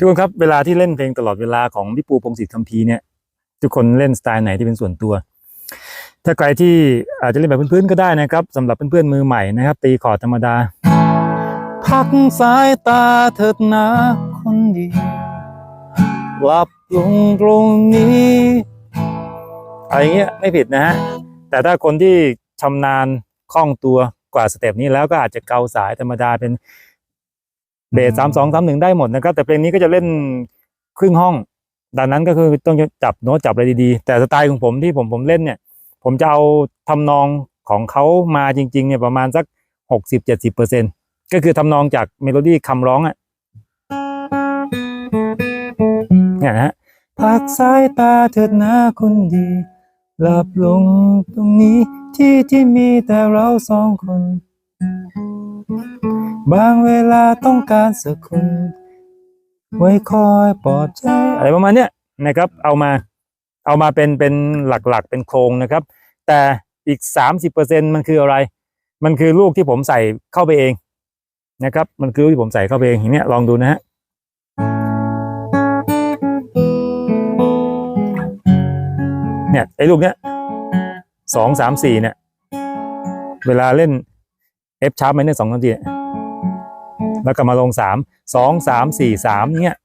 ทุกคนครับเวลาที่เล่นเพลงตลอดเวลาของพี่ปูพงศิษฐ์คำมภีเนี่ยทุกคนเล่นสไตล์ไหนที่เป็นส่วนตัว ถ้าใครที่อาจจะเล่นแบบพื้นๆก็ได้นะครับสำหรับเพื่อนๆมือใหม่นะครับ ตีคอร์ดธรรมดา พักสายตาเถิดนะคนดีหลับลงตรงนี้ อะไรเงี้ยไม่ผิดนะฮะแต่ถ้าคนที่ชำนาญคล่องตัวกว่าสเต็ปนี้แล้วก็อาจจะเกาสายธรรมดาเป็นเบสสามสองสามหนึ่งได้หมดนะครับ แต่เพลงนี้ก็จะเล่นครึ่งห้อง ดังนั้นก็คือต้องจับโน้ตจับอะไรดีๆ แต่สไตล์ของผมที่ผมผมเล่นเนี่ย ผมจะเอาทำนองของเขามาจริง ๆ เนี่ยประมาณสักหกสิบเจ็ดสิบเปอร์เซ็นก็คือทำนองจากเมโลดี้คำร้องอะเนี่ยนะฮะพักสายตาเถิดนะคนดี หลับลงตรงนี้ที่ที่มีแต่เราสองคน บางเวลาต้องการสักคน ไว้คอยปลอบใจอะไรประมาณเนี้ยนะครับ เอามาเอามาเป็นเป็นหลักๆ เป็นโครงนะครับ แต่อีก 30%มันคืออะไร มันคือลูกที่ผมใส่เข้าไปเองนะครับ มันคือลูกที่ผมใส่เข้าไปเองอย่างเนี้ยลองดูนะฮะ เนี่ยไอ้ลูกเนี้ยสองสามสี่เนี่ย เวลาเล่น F sharp minor สองนาทีเนี่แล้วก็มาลงสามสองสามสี่สามเนี้ย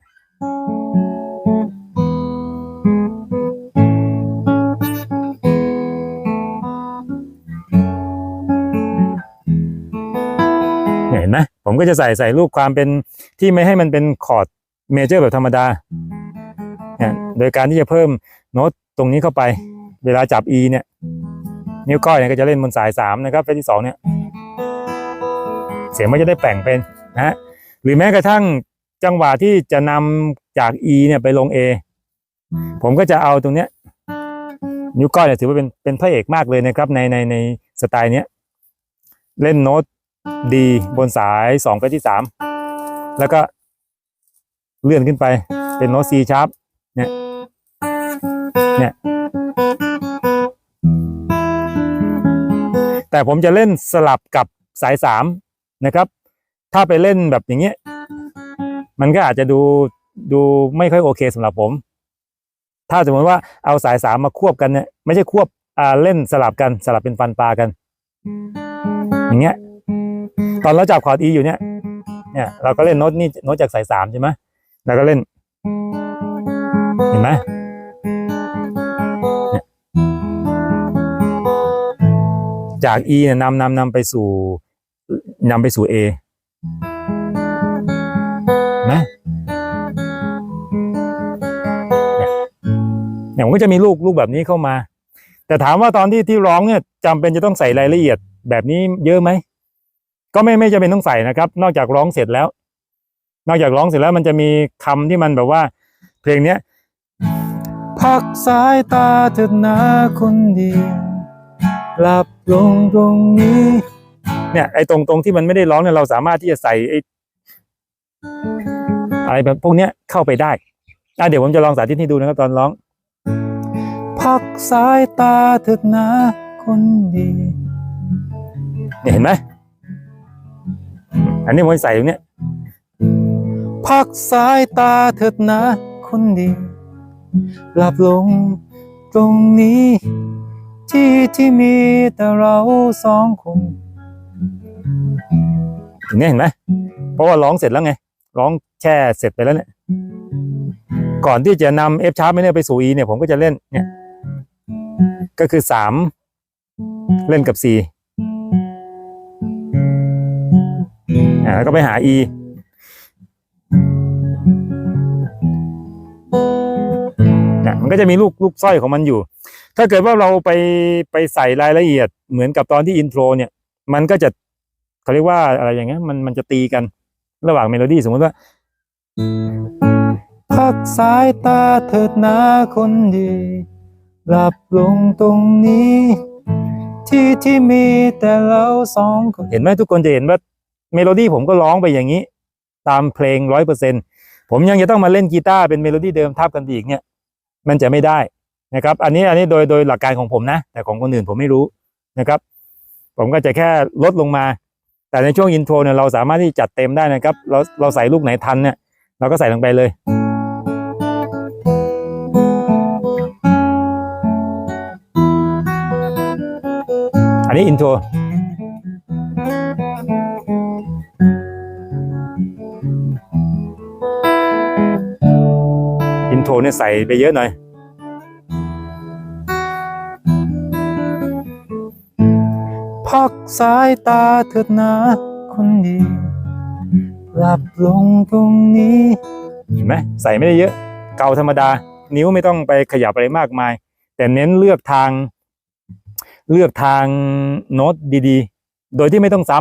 เนี่ยเห็นไหมผมก็จะใส่ใส่รูปความเป็นที่ไม่ให้มันเป็นคอร์ดเมเจอร์แบบธรรมดาเนี่ยโดยการที่จะเพิ่มโน้ต ตรงนี้เข้าไป เวลาจับ E เนี่ย นิ้วก้อยเนี่ยก็จะเล่นบนสายสามนะครับเฟสที่สองเนี่ย เสียงมันจะได้แปลงเป็นนะฮะหรือแม้กระทั่งจังหวะที่จะนำจาก E เนี่ยไปลง A ผมก็จะเอาตรงเนี้ย นิ้วก้อยเนี่ยถือว่าเป็นเป็นพระเอกมากเลยนะครับ ในในในสไตล์เนี้ยเล่นโน้ตดีบนสายสองไปที่สามแล้วก็เลื่อนขึ้นไปเป็นโน้ต C sharp เนี่ย เนี่ยแต่ผมจะเล่นสลับกับสายสามนะครับ ถ้าไปเล่นแบบอย่างเงี้ย มันก็อาจจะดูดูไม่ค่อยโอเคสำหรับผม ถ้าสมมติว่าเอาสายสามมาควบกันเนี่ยไม่ใช่ควบอ่าเล่นสลับกันสลับเป็นฟันปลากัน อย่างเงี้ย ตอนเราจับคอร์ด E อยู่เนี่ย เนี่ย เราก็เล่นโน้ตนี่โน้ตจากสายสามใช่ไหมแล้วก็เล่น เห็นไหม จาก E เนี่ยนำนำนำไปสู่นำไปสู่ A นะเนี่ยเนี่ยผมก็จะมีลูกลูกแบบนี้เข้ามา แต่ถามว่าตอนที่ที่ร้องเนี่ยจำเป็นจะต้องใส่รายละเอียดแบบนี้เยอะไหมก็ไม่ไม่จำเป็นต้องใส่นะครับ นอกจากร้องเสร็จแล้ว นอกจากร้องเสร็จแล้วมันจะมีคำที่มันแบบว่า เพลงเนี้ยพักสายตาเถิดนะคนดี หลับลงตรงนี้ เนี่ยไอ้ตรงตรงที่มันไม่ได้ร้องเนี่ยเราสามารถที่จะใส่ไอ้อะไรแบบพวกเนี้ยเข้าไปได้อะเดี๋ยวผมจะลองสาธิตให้ดูนะครับตอนร้อง พักสายตาเถิดนะคนดีเนี่ยเห็นไหมอันนี้ผมใส่ตรงเนี้ยพักสายตาเถิดนะคนดีหลับลงตรงนี้ ที่ที่มีแต่เราสองคนถึงนี้เห็นไหมเพราะว่าร้องเสร็จแล้วไง ร้องแช่เสร็จไปแล้วเนี่ย ก่อนที่จะนำ F sharp ไม่เนี่ยไปสู่ E เนี่ยผมก็จะเล่นเนี่ย ก็คือสามเล่นกับ C อ่าแล้วก็ไปหา E นี่ยมันก็จะมีลูกลูกสร้อยของมันอยู่ ถ้าเกิดว่าเราไปไปใส่รายละเอียดเหมือนกับตอนที่อินโทรเนี่ย มันก็จะเขาเรียกว่าอะไรอย่างเงี้ยมันมันจะตีกันระหว่างเมโลดี้สมมติว่าพักสายตาเถิดนะคนดี หลับลงตรงนี้ ที่ที่มีแต่เราสองคนเห็นไหมทุกคนจะเห็นว่าเมโลดี้ผมก็ร้องไปอย่างนี้ ตามเพลงร้อยเปอร์เซ็นผมยังจะต้องมาเล่นกีตาร์เป็นเมโลดี้เดิมทับกันอีกเนี่ย มันจะไม่ได้นะครับ อันนี้อันนี้โดยโดยหลักการของผมนะ แต่ของคนอื่นผมไม่รู้นะครับ ผมก็จะแค่ลดลงมา แต่ในช่วงอินโทรเนี่ยเราสามารถที่จัดเต็มได้นะครับ เราเราใส่ลูกไหนทันเนี่ยเราก็ใส่ลงไปเลยอันนี้อินโทร เนี่ยใส่ไปเยอะหน่อย พักสายตาเถิดนะคนดีหลับลงตรงนี้เห็นไหมใส่ไม่ได้เยอะ เกาธรรมดา นิ้วไม่ต้องไปขยับอะไรมากมาย แต่เน้นเลือกทาง เลือกทางโน้ตดีๆ โดยที่ไม่ต้องซ้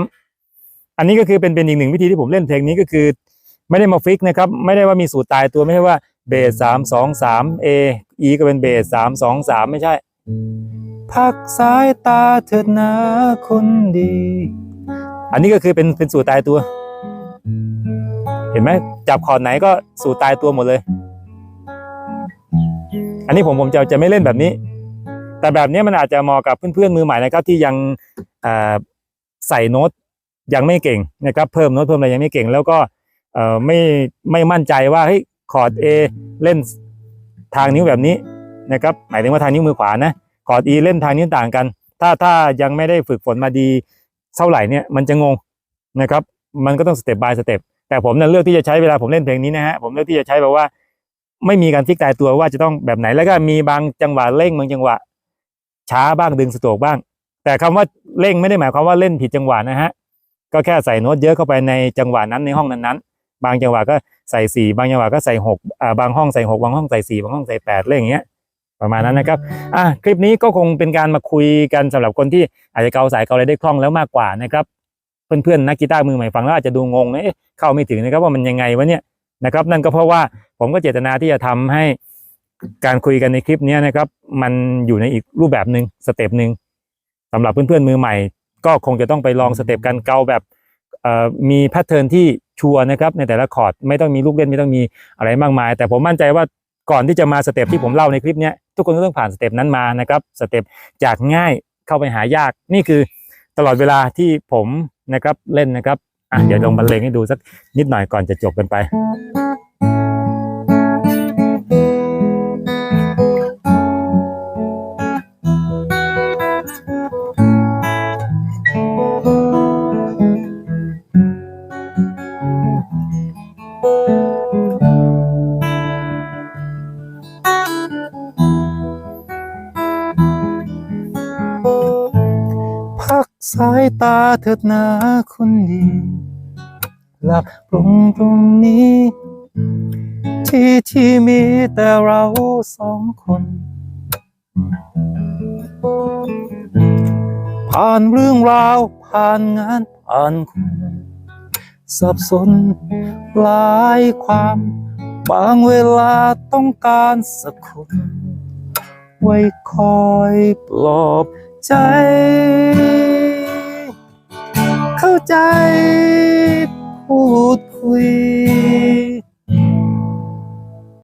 ำอันนี้ก็คือเป็นเป็นอีกหนึ่งวิธีที่ผมเล่นเพลงนี้ก็คือ ไม่ได้มาฟิกนะครับ ไม่ได้ว่ามีสูตรตายตัวไม่ใช่ว่า เบสสามสองสามเออีก็เป็นเบสสามสองสามไม่ใช่ พักสายตาเถิดนะคนดี อันนี้ก็คือเป็นเป็นสูตรตายตัว เห็นไหมจับคอร์ดไหนก็สูตรตายตัวหมดเลย อันนี้ผมผมจะจะไม่เล่นแบบนี้ แต่แบบนี้มันอาจจะเหมาะกับเพื่อนๆมือใหม่นะครับ ที่ยังเอ่อใส่โน้ตยังไม่เก่งนะครับ เพิ่มโน้ตเพิ่มอะไรยังไม่เก่ง แล้วก็เอ่อไม่ไม่มั่นใจว่าเฮ้ย คอร์ด A เล่นทางนิ้วแบบนี้นะครับหมายถึงว่าทางนิ้วมือขวานะคอร์ด E เล่นทางนิ้วต่างกัน ถ้าถ้ายังไม่ได้ฝึกฝนมาดีเท่าไหร่เนี่ยมันจะงงนะครับมันก็ต้องสเต็ปบายสเต็ปแต่ผมเนี่ยเลือกที่จะใช้เวลาผมเล่นเพลงนี้นะฮะผมเลือกที่จะใช้แบบว่า ไม่มีการฟิกตายตัวว่าจะต้องแบบไหนแล้วก็มีบางจังหวะเร่งบางจังหวะ ช้าบ้างดึงสโตกบ้าง แต่คำว่าเร่งไม่ได้หมายความว่าเล่นผิดจังหวะนะฮะก็แค่ใส่โน้ตเยอะเข้าไปในจังหวะนั้นในห้องนั้นๆ บางจังหวะก็ ใส่สี่บางจังหวะก็ใส่หกอ่าบางห้องใส่หกบางห้องใส่สี่บางห้องใส่แปดเรื่องอย่างเงี้ยประมาณนั้นนะครับอะคลิปนี้ก็คงเป็นการมาคุยกันสำหรับคนที่อาจจะเกาสายเกาอะไรได้คล่องแล้วมากกว่านะครับเพื่อนๆนักกีตาร์มือใหม่ฟังแล้วอาจจะดูงงนะเอ๊ะเข้าไม่ถึงนะครับว่ามันยังไงวะเนี่ยนะครับนั่นก็เพราะว่าผมก็เจตนาที่จะทำให้การคุยกันในคลิปนี้นะครับ มันอยู่ในอีกรูปแบบหนึ่งสเต็ปหนึ่งสำหรับเพื่อนๆมือใหม่ ก็คงจะต้องไปลองสเต็ปการเกาแบบ มีแพทเทิร์นที่ชัวร์นะครับในแต่ละคอร์ดไม่ต้องมีลูกเล่นไม่ต้องมีอะไรมากมาย แต่ผมมั่นใจว่าก่อนที่จะมาสเต็ปที่ผมเล่าในคลิปนี้ทุกคนก็ต้องผ่านสเต็ปนั้นมานะครับสเต็ปจากง่ายเข้าไปหายากนี่คือตลอดเวลาที่ผมนะครับเล่นนะครับอะเดี๋ยวลองบรรเลงให้ดูสักนิดหน่อยก่อนจะจบกันไป เถิดนาคนดี หลับลงตรงนี้ ที่ที่มีแต่เราสองคน ผ่านเรื่องราว ผ่านงาน ผ่านคนสับสนหลายความ บางเวลาต้องการสักคนไว้คอยปลอบใจ ใจ พูดคุย